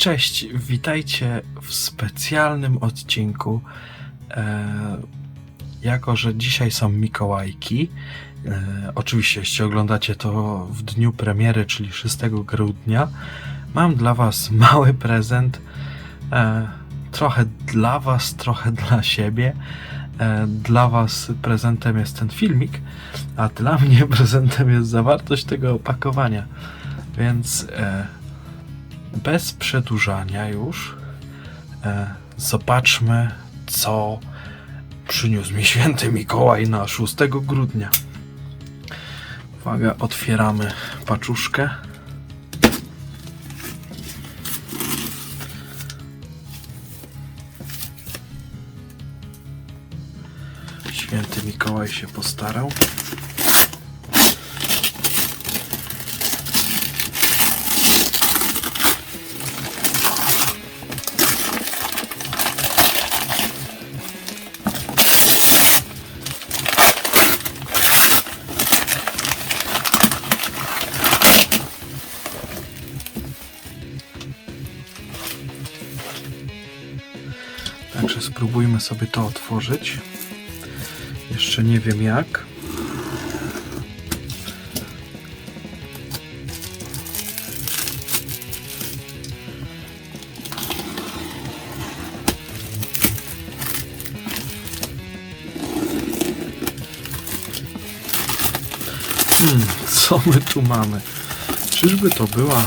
Cześć, witajcie w specjalnym odcinku. E, jako, że dzisiaj są Mikołajki, e, oczywiście jeśli oglądacie to w dniu premiery, czyli 6 grudnia, mam dla Was mały prezent. E, trochę dla Was, trochę dla siebie. E, dla Was prezentem jest ten filmik, a dla mnie prezentem jest zawartość tego opakowania. Więc e, bez przedłużania już e, zobaczmy, co przyniósł mi święty Mikołaj na 6 grudnia. Uwaga, otwieramy paczuszkę. Święty Mikołaj się postarał. Spróbujmy sobie to otworzyć. Jeszcze nie wiem jak. Hmm, co my tu mamy? Czyżby to była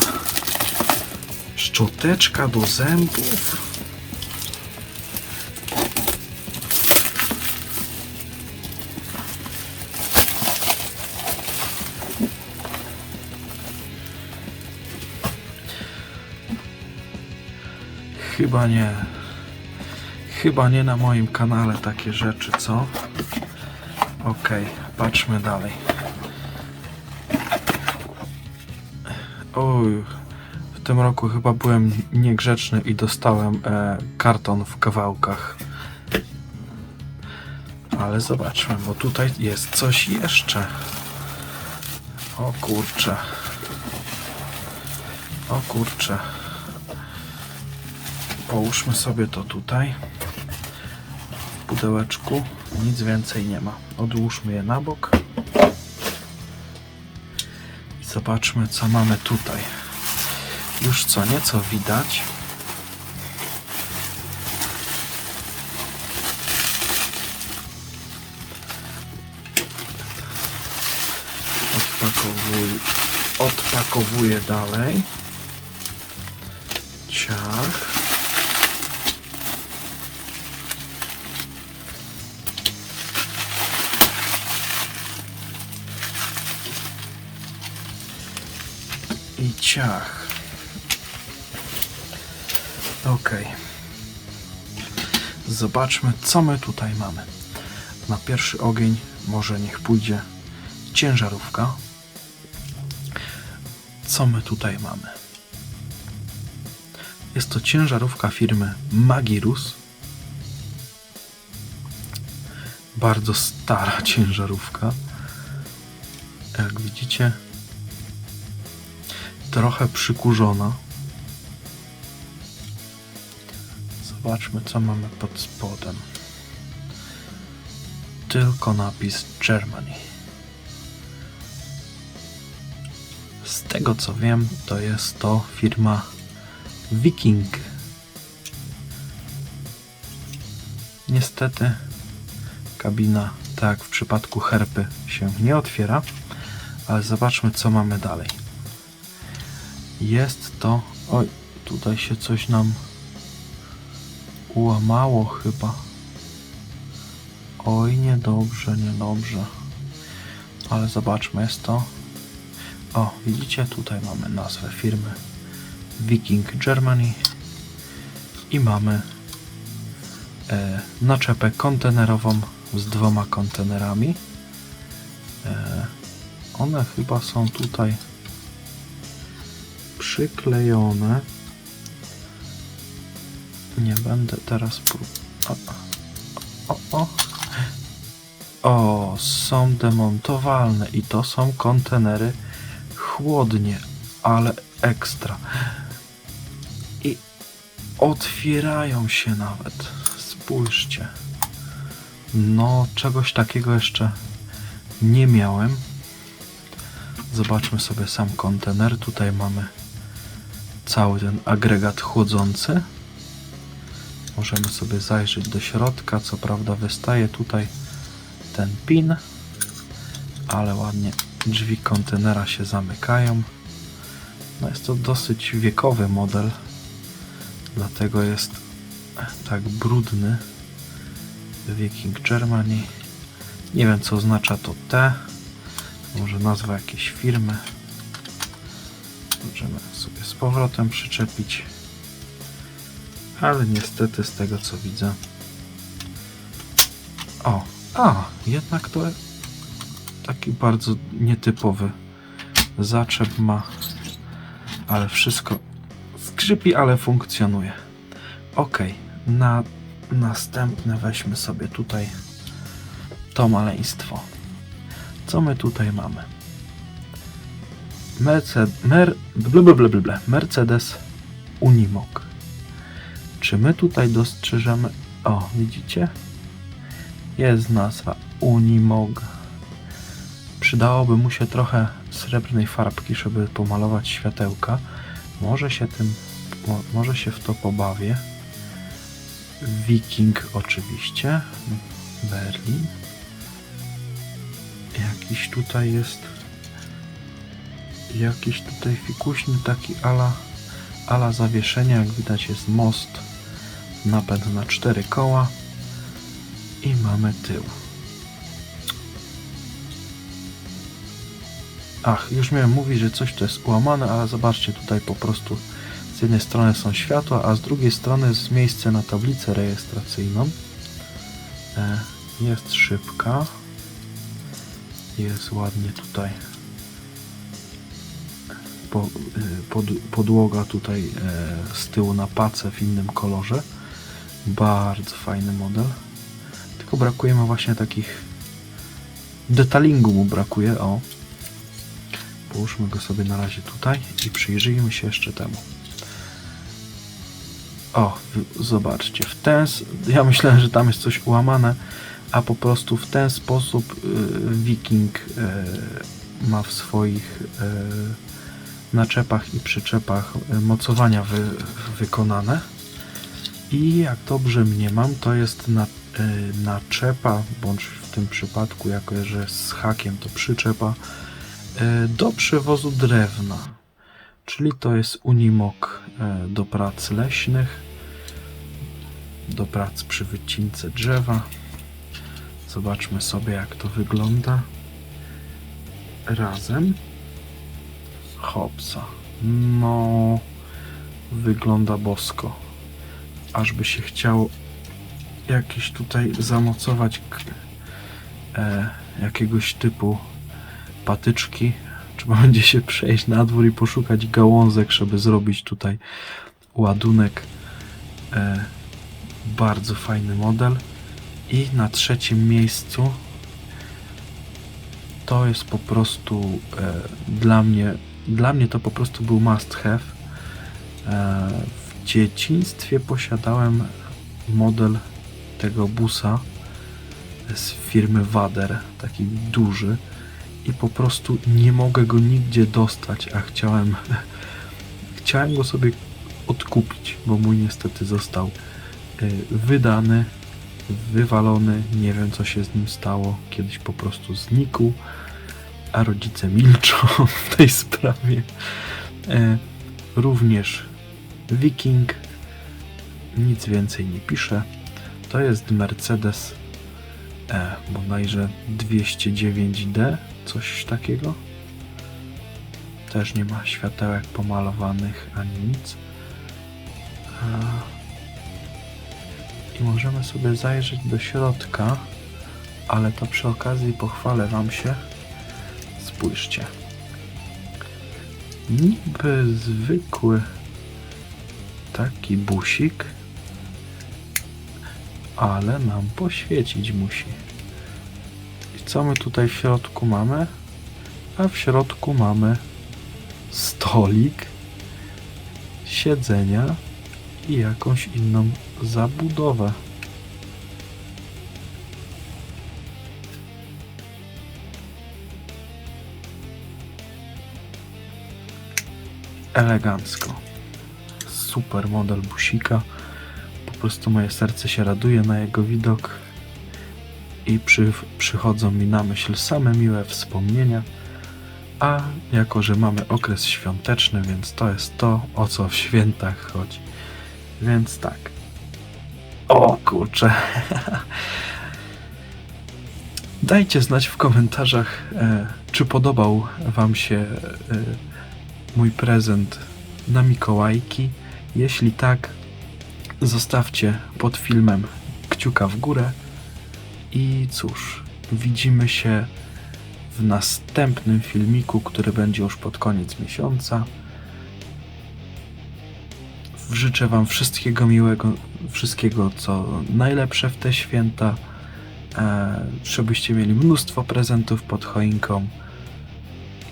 szczoteczka do zębów? Chyba nie. Chyba nie na moim kanale takie rzeczy, co? Okej, patrzmy dalej. Oj, w tym roku chyba byłem niegrzeczny i dostałem e, karton w kawałkach. Ale zobaczmy, bo tutaj jest coś jeszcze. O kurcze. O kurcze. Połóżmy sobie to tutaj. W pudełeczku. Nic więcej nie ma. Odłóżmy je na bok. I zobaczmy, co mamy tutaj. Już co nieco widać. Odpakowuję, odpakowuję dalej. Ciach. Ciach. Ok. Zobaczmy, co my tutaj mamy. Na pierwszy ogień może niech pójdzie ciężarówka. Co my tutaj mamy? Jest to ciężarówka firmy Magirus. Bardzo stara ciężarówka. Jak widzicie, trochę przykurzona. Zobaczmy, co mamy pod spodem. Tylko napis Germany. Z tego co wiem, to jest to firma Viking. Niestety kabina, tak jak w przypadku herpy, się nie otwiera, ale zobaczmy, co mamy dalej. Jest to. Oj, tutaj się coś nam ułamało chyba. Oj, niedobrze, niedobrze. Ale zobaczmy, jest to. O, widzicie, tutaj mamy nazwę firmy Viking Germany i mamy e, naczepę kontenerową z dwoma kontenerami. E, one chyba są tutaj przyklejone. Nie będę teraz prób... O, o, o. o, są demontowalne i to są kontenery chłodnie, ale ekstra. I otwierają się nawet. Spójrzcie. No, czegoś takiego jeszcze nie miałem. Zobaczmy sobie sam kontener. Tutaj mamy cały ten agregat chłodzący. Możemy sobie zajrzeć do środka. Co prawda wystaje tutaj ten pin, ale ładnie drzwi kontenera się zamykają. No jest to dosyć wiekowy model, dlatego jest tak brudny. Viking Germany. Nie wiem co oznacza to T. Może nazwa jakiejś firmy. Możemy sobie z powrotem przyczepić. Ale niestety z tego co widzę. O, a, jednak to taki bardzo nietypowy zaczep ma. Ale wszystko skrzypi, ale funkcjonuje. Ok, na następne weźmy sobie tutaj to maleństwo. Co my tutaj mamy? Mercedes, Mer, Mercedes Unimog. Czy my tutaj dostrzeżemy... O, widzicie? Jest nazwa Unimog. Przydałoby mu się trochę srebrnej farbki, żeby pomalować światełka. Może się tym... mo- Może się w to pobawię. Viking oczywiście. Berlin. Jakiś tutaj jest jakiś tutaj fikuśny taki ala ala zawieszenia. Jak widać jest most napęd na cztery koła i mamy tył. Ach, już miałem mówić, że coś to jest ułamane, ale zobaczcie tutaj po prostu z jednej strony są światła, a z drugiej strony jest miejsce na tablicę rejestracyjną. E, Jest szybka. Jest ładnie tutaj po, y, pod, podłoga tutaj e, z tyłu na pace w innym kolorze. Bardzo fajny model. Tylko brakuje mu właśnie takich detalingu mu brakuje, o. Połóżmy go sobie na razie tutaj i przyjrzyjmy się jeszcze temu. O, zobaczcie, w ten... Ja myślałem, że tam jest coś ułamane, a po prostu w ten sposób y, Viking y, ma w swoich y, naczepach i przyczepach y, mocowania wy, wykonane. I jak dobrze mniemam, to jest na, y, naczepa, bądź w tym przypadku, jako że z hakiem to przyczepa, y, do przewozu drewna. Czyli to jest unimog y, do prac leśnych, do prac przy wycince drzewa. Zobaczmy sobie, jak to wygląda razem. Hopsa. No, wygląda bosko. Aż by się chciało jakieś tutaj zamocować e, jakiegoś typu patyczki. Trzeba będzie się przejść na dwór i poszukać gałązek, żeby zrobić tutaj ładunek. E, bardzo fajny model. I na trzecim miejscu to jest po prostu e, dla mnie dla mnie to po prostu był must have. E, w dzieciństwie posiadałem model tego busa z firmy Wader, taki duży i po prostu nie mogę go nigdzie dostać, a chciałem chciałem go sobie odkupić, bo mój niestety został e, wydany, wywalony, nie wiem co się z nim stało, kiedyś po prostu znikł, a rodzice milczą w tej sprawie. E, również Viking, nic więcej nie pisze. To jest Mercedes e, bodajże 209D, coś takiego. Też nie ma światełek pomalowanych ani nic. E, I możemy sobie zajrzeć do środka, ale to przy okazji pochwalę Wam się. Spójrzcie. Niby zwykły taki busik, ale nam poświecić musi. I co my tutaj w środku mamy? A w środku mamy stolik, siedzenia i jakąś inną zabudowę. Elegancko. Super model busika. Po prostu moje serce się raduje na jego widok i przy, przychodzą mi na myśl same miłe wspomnienia. A jako, że mamy okres świąteczny, więc to jest to, o co w świętach chodzi. Więc tak. O kurczę. Dajcie znać w komentarzach, e, czy podobał Wam się e, mój prezent na Mikołajki. Jeśli tak, zostawcie pod filmem kciuka w górę. I cóż, widzimy się w następnym filmiku, który będzie już pod koniec miesiąca. Życzę Wam wszystkiego miłego, wszystkiego co najlepsze w te święta. E, żebyście mieli mnóstwo prezentów pod choinką.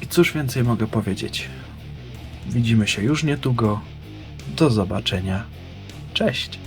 I cóż więcej mogę powiedzieć? Widzimy się już niedługo. Do zobaczenia. Cześć.